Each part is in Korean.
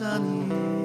감你.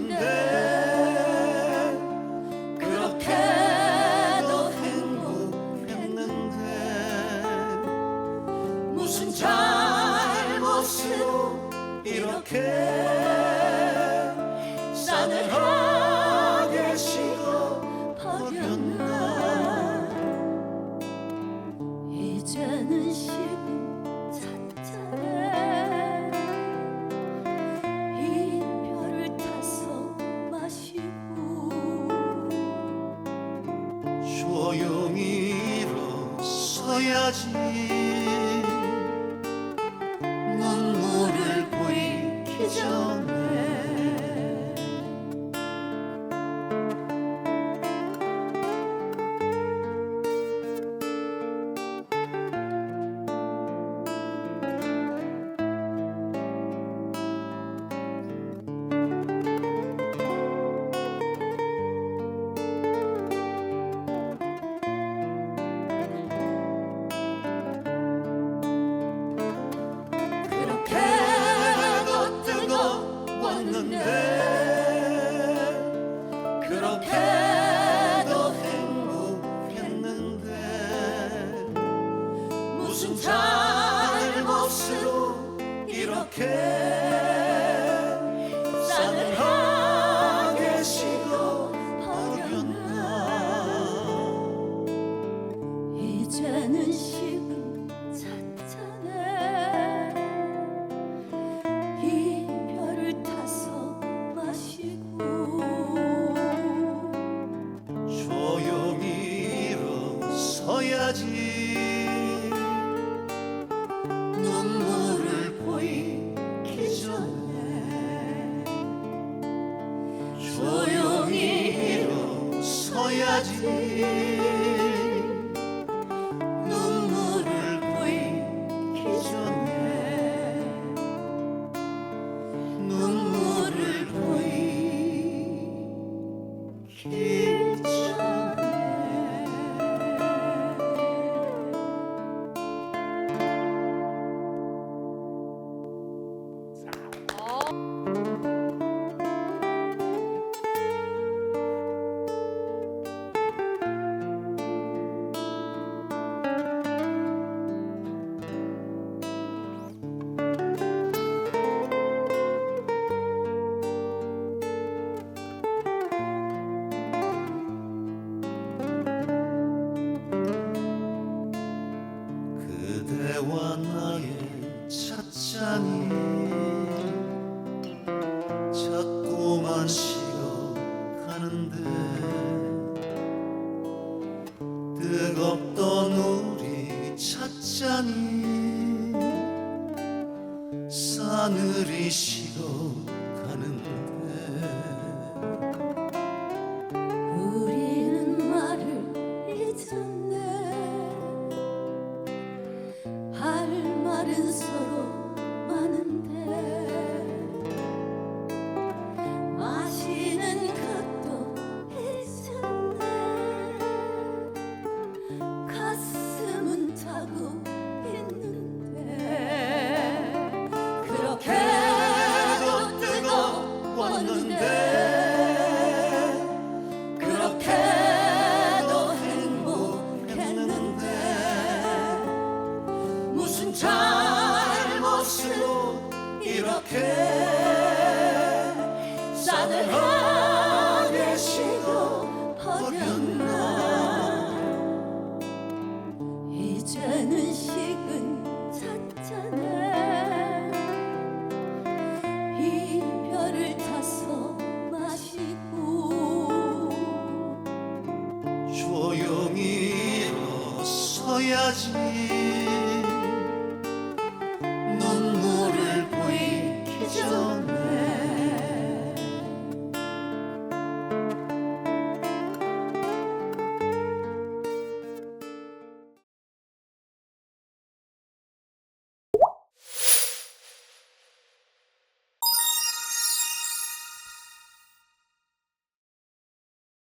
안돼 그렇게도 행복했는데 무슨 잘못으로 이렇게 싸늘하게 식어 버렸나? 이제는 보여지. saudade. 산을 이시고 가는데 안 해.